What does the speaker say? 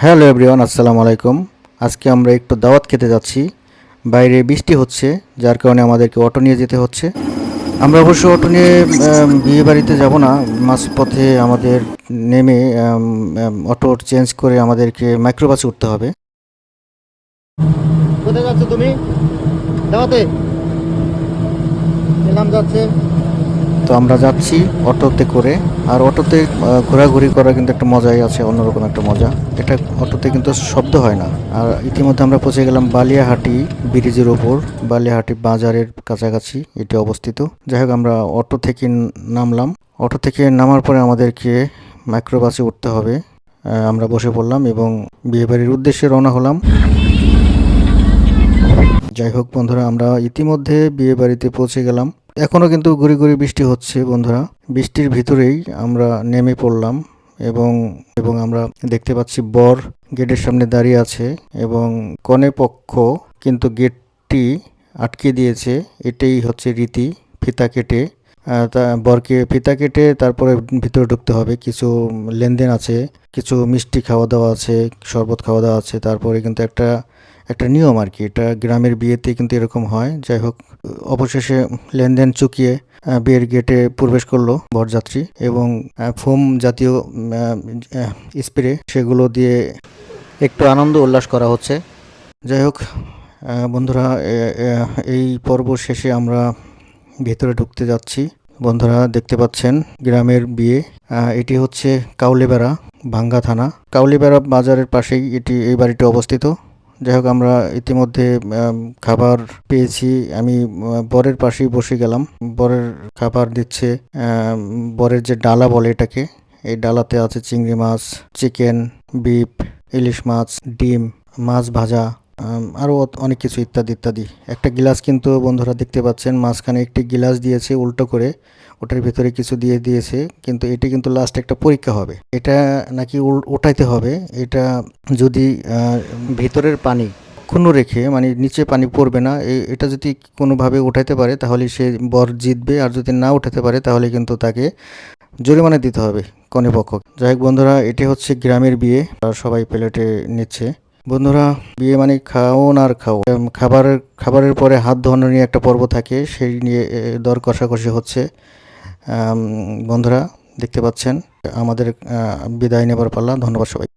Hello everyone, আসসালামু আলাইকুম। আজকে আমরা একটু দাওয়াত খেতে যাচ্ছি। বাইরে বৃষ্টি হচ্ছে, যার কারণে আমাদেরকে অটো নিয়ে যেতে হচ্ছে। আমরা অবশ্য অটো নিয়ে বিয়ে বাড়িতে যাব না। মাঝপথে আমাদের নেমে অটো চেঞ্জ করে আমাদেরকে মাইক্রোবাসে উঠতে হবে। কোথায় যাচ্ছ তুমি? দাওয়াতে? নাম যাচ্ছে। তো আমরা যাচ্ছি অটোতে করে। আর অটোতে ঘোরাঘুরি করা কিন্তু একটা মজাই আছে, অন্যরকম একটা মজা। এটা অটোতে কিন্তু শব্দ হয় না। আর ইতিমধ্যে আমরা পৌঁছে গেলাম বালিয়াহাটি ব্রিজের ওপর। বালিয়াহাটি বাজারের কাছাকাছি এটি অবস্থিত। যাই হোক, আমরা অটো থেকে নামলাম। অটো থেকে নামার পরে আমাদেরকে মাইক্রোবাসে উঠতে হবে। আমরা বসে পড়লাম এবং বিয়েবাড়ির উদ্দেশ্যে রওনা হলাম। যাই হোক বন্ধুরা, আমরা ইতিমধ্যে বিয়ে বাড়িতে পৌঁছে গেলাম। এখনও কিন্তু গুড়ি গুড়ি বৃষ্টি হচ্ছে, বন্ধুরা। বৃষ্টির ভিতরেই আমরা নেমে পড়লাম এবং এবং আমরা দেখতে পাচ্ছি বর গেটের সামনে দাঁড়িয়ে আছে এবং কনে পক্ষ কিন্তু গেটটি আটকে দিয়েছে। এটাই হচ্ছে রীতি, ফিতা কেটে। বরকে ফিতা কেটে তারপরে ভিতরে ঢুকতে হবে। কিছু লেনদেন আছে, কিছু মিষ্টি খাওয়া দাওয়া আছে, শরবত খাওয়া দাওয়া আছে। তারপরে কিন্তু একটা একটা নিয়ম আর কি এটা গ্রামের বিয়েতে কিন্তু এরকম হয়। যাই হোক, অবশেষে লেনদেন চুকিয়ে বিয়ের গেটে প্রবেশ করল বরযাত্রী এবং ফোম জাতীয় স্প্রে সেগুলো দিয়ে একটু আনন্দ উল্লাস করা হচ্ছে। যাই হোক বন্ধুরা এই পর্ব শেষে আমরা ভেতরে ঢুকতে যাচ্ছি। বন্ধুরা, দেখতে পাচ্ছেন গ্রামের বিয়ে। এটি হচ্ছে কাউলিবেড়া ভাঙ্গা থানা। কাউলিবেড়া বাজারের পাশেই এটি, এই বাড়িটি অবস্থিত। যাই হোক, আমরা ইতিমধ্যে খাবার পেয়েছি। আমি বরের পাশেই বসে গেলাম। বরের খাবার দিচ্ছে বরের যে ডালা বলে এটাকে, এই ডালাতে আছে চিংড়ি মাছ, চিকেন, বিফ, ইলিশ মাছ, ডিম, মাছ ভাজা। আরও অনেক কিছু ইত্যাদি ইত্যাদি। একটা গিলাস কিন্তু বন্ধুরা দেখতে পাচ্ছেন, মাঝখানে একটি গিলাস দিয়েছে উল্টো করে, ওটার ভিতরে কিছু দিয়ে দিয়েছে, কিন্তু এটি কিন্তু লাস্ট একটা পরীক্ষা হবে। এটা নাকি ওঠাইতে হবে, এটা যদি ভিতরের পানি ক্ষুণ্ণ রেখে মানে নিচে পানি পড়বে না এটা যদি কোনোভাবে উঠাইতে পারে, তাহলে সে বর জিতবে, আর যদি না উঠাতে পারে, তাহলে কিন্তু তাকে জরিমানা দিতে হবে কনে পক্ষ যাই হোক বন্ধুরা, এটি হচ্ছে গ্রামের বিয়ে সবাই প্লেটে নিচ্ছে। বন্ধুরা, বিয়ে মানে খাও না আর খাও খাবার খাবারের খাবারের পরে হাত ধোয়ানো নিয়ে একটা পর্ব থাকে, সেই নিয়ে দর কষাকষি হচ্ছে। বন্ধুরা, দেখতে পাচ্ছেন, আমাদের বিদায় নেবার পাল্লা ধন্যবাদ সবাই